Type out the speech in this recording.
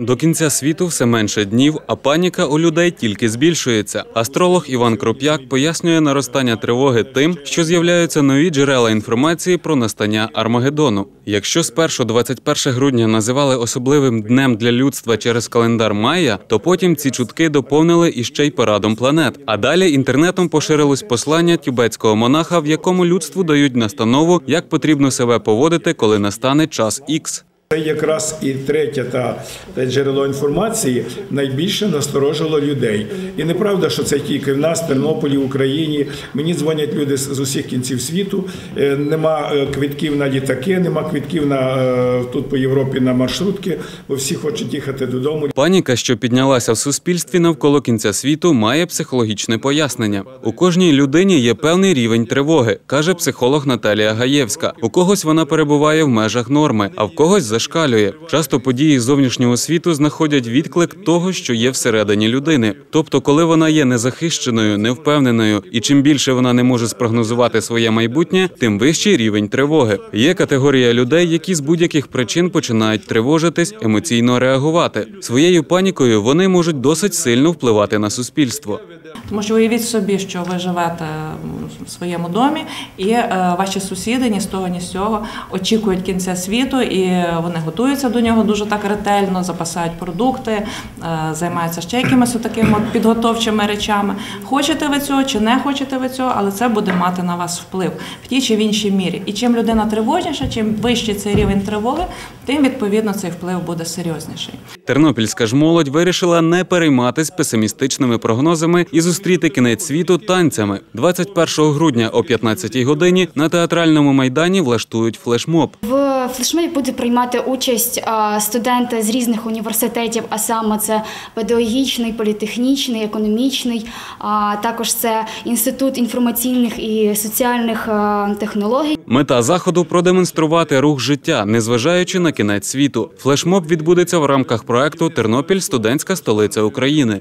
До кінця світу все менше днів, а паніка у людей тільки збільшується. Астролог Іван Кроп'як пояснює наростання тривоги тим, що з'являються нові джерела інформації про настання Армагеддону. Якщо спершу 21 грудня називали особливим днем для людства через календар Майя, то потім ці чутки доповнили іще й парадом планет. А далі інтернетом поширилось послання тюбетського монаха, в якому людству дають настанову, як потрібно себе поводити, коли настане час Ікс. Це якраз і третє та, джерело інформації найбільше насторожило людей. І неправда, що це тільки в нас, Тернополі, в Україні. Мені дзвонять люди з усіх кінців світу. Е, Нема е, квитків на літаки, нема квитків на е, тут по Європі на маршрутки, бо всі хочуть їхати додому. Паніка, що піднялася в суспільстві навколо кінця світу, має психологічне пояснення. У кожній людині є певний рівень тривоги, каже психолог Наталія Гаєвська. У когось вона перебуває в межах норми, а в когось зашкалює. Часто події зовнішнього світу знаходять відклик того, що є всередині людини. Тобто, коли вона є незахищеною, невпевненою, і чим більше вона не може спрогнозувати своє майбутнє, тим вищий рівень тривоги. Є категорія людей, які з будь-яких причин починають тривожитись, емоційно реагувати. Своєю панікою вони можуть досить сильно впливати на суспільство. Тому що уявіть собі, що ви живете в своєму домі, і е, ваші сусіди ні з того, ні з цього очікують кінця світу, і вони готуються до нього дуже так ретельно, запасають продукти, е, займаються ще якимись такими підготовчими речами. Хочете ви цього чи не хочете ви цього, але це буде мати на вас вплив в тій чи в іншій мірі. І чим людина тривожніша, чим вищий цей рівень тривоги, тим відповідно цей вплив буде серйозніший. Тернопільська ж молодь вирішила не перейматись песимістичними прогнозами і зустріти кінець світу танцями. 21 грудня о 15 годині на театральному майдані влаштують флешмоб. В флешмобі буде приймати участь студенти з різних університетів, а саме це педагогічний, політехнічний, економічний, а також це інститут інформаційних і соціальних технологій. Мета заходу продемонструвати рух життя, незважаючи на кінець світу. Флешмоб відбудеться в рамках проекту Тернопіль студентська столиця України.